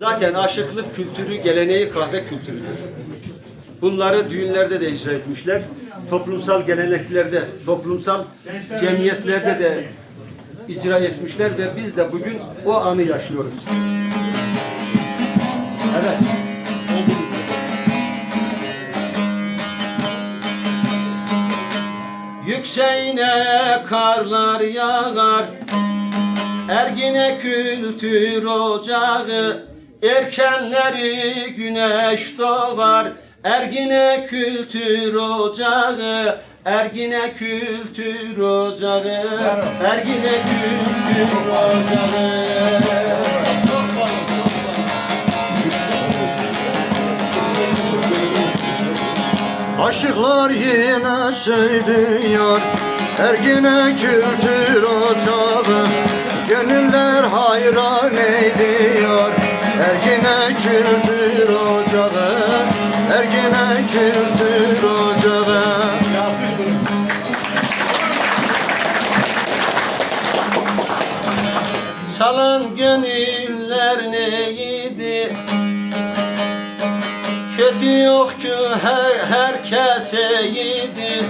Zaten aşıklık kültürü, geleneği kahve kültürüdür. Bunları düğünlerde de icra etmişler. Toplumsal geleneklerde, toplumsal cemiyetlerde de icra etmişler ve biz de bugün o anı yaşıyoruz. Evet. Yükseğine karlar yağar Ergine kültür ocağı Erkenleri güneş doğar Ergine kültür ocağı Ergine kültür ocağı Ergine kültür ocağı. Aşıklar yine söylüyor Ergine kültür ocağı. Gönüller hayran ediyor Ergine kültür ocağı Ergine kültür ocağı. Çalan gönüller neydi? Kötü yok ki her, herkese yedi.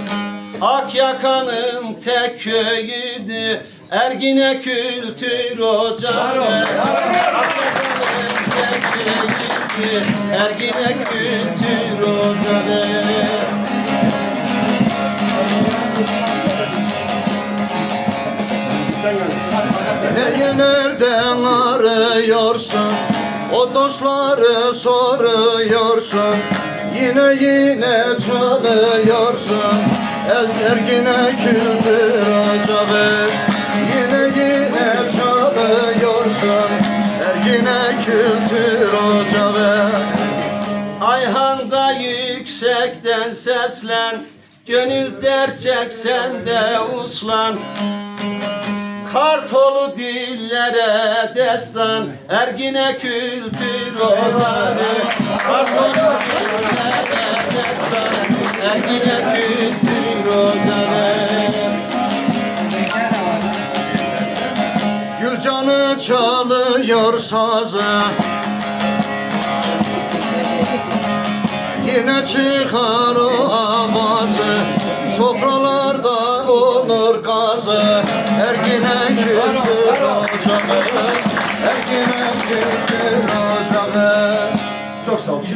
Ak yakanın tek köyüydü. Ergine kültür ocağı köyüydü Ergine kültür ocağı Beni nereden arıyorsun? O dostları soruyorsun. Yine yine çalıyorsun. El ergine küldür yüksekten seslen Gönül dert çeksen de uslan. Kartolu dillere destan Ergine kültür olanı. Kartolu dillere destan Ergine kültür olanı. Gülcanı çalıyor sazı Yine çıkar o avazı. Sofralarda olur gazı. Ergine ocağı